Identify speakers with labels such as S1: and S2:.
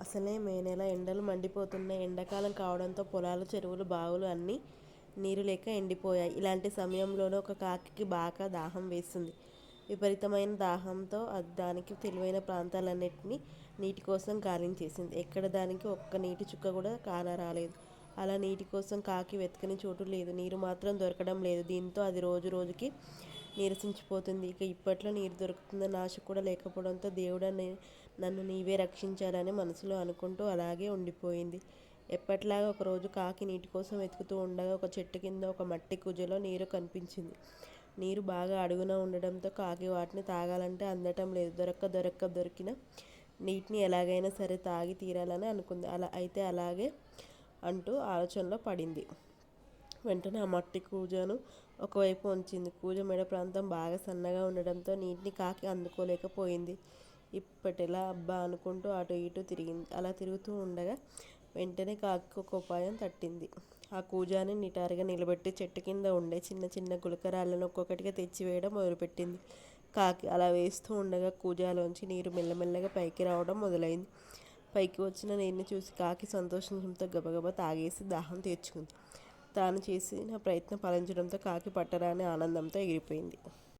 S1: అసలే మే నెల ఎండలు మండిపోతున్నాయి. ఎండాకాలం కావడంతో పొలాలు, చెరువులు, బావులు అన్నీ నీరు లేక ఎండిపోయాయి. ఇలాంటి సమయంలోనే ఒక కాకికి బాగా దాహం వేసింది. విపరీతమైన దాహంతో అది దానికి తెలివైన ప్రాంతాలన్నింటినీ నీటి కోసం గాలించేసింది. ఎక్కడ దానికి ఒక్క నీటి చుక్క కూడా కానరాలేదు. అలా నీటి కోసం కాకి వెతకని చోటు లేదు. నీరు మాత్రం దొరకడం లేదు. దీంతో అది రోజు రోజుకి నీరసించిపోతుంది ఇక ఇప్పట్లో నీరు దొరుకుతుందన్న ఆశ కూడా లేకపోవడంతో దేవుడా నన్ను నీవే రక్షించాలని మనసులో అనుకుంటూ అలాగే ఉండిపోయింది. ఎప్పట్లాగా ఒకరోజు కాకి నీటి కోసం వెతుకుతూ ఉండగా ఒక చెట్టు కింద ఒక మట్టి కుజలో నీరు కనిపించింది. నీరు బాగా అడుగున ఉండడంతో కాకి వాటిని తాగాలంటే అందటం లేదు. దొరక్క దొరక్క దొరికిన నీటిని ఎలాగైనా సరే తాగి తీరాలని అనుకుంది. అలా అయితే అలాగే అంటూ ఆలోచనలో పడింది. వెంటనే ఆ మట్టి కూజను ఒకవైపు ఉంచింది కూజ మెడ ప్రాంతం బాగా సన్నగా ఉండడంతో నీటిని కాకి అందుకోలేకపోయింది. ఇప్పటిలా అబ్బా అనుకుంటూ అటు ఇటు తిరిగింది. అలా తిరుగుతూ ఉండగా వెంటనే కాకి ఒక ఉపాయం తట్టింది. ఆ కూజాని నిటారుగా నిలబెట్టి చెట్టు కింద ఉండే చిన్న చిన్న గులకరాళ్ళను ఒక్కొక్కటిగా తెచ్చివేయడం మొదలుపెట్టింది. కాకి అలా వేస్తూ ఉండగా కూజాలోంచి నీరు మెల్లమెల్లగా పైకి రావడం మొదలైంది. పైకి వచ్చిన నీరుని చూసి కాకి సంతోషంతో గబగబా తాగేసి దాహం తీర్చుకుంది. తాను చేసిన ప్రయత్నం ఫలించడంతో కాకి పట్టరాని ఆనందంతో ఎగిరిపోయింది.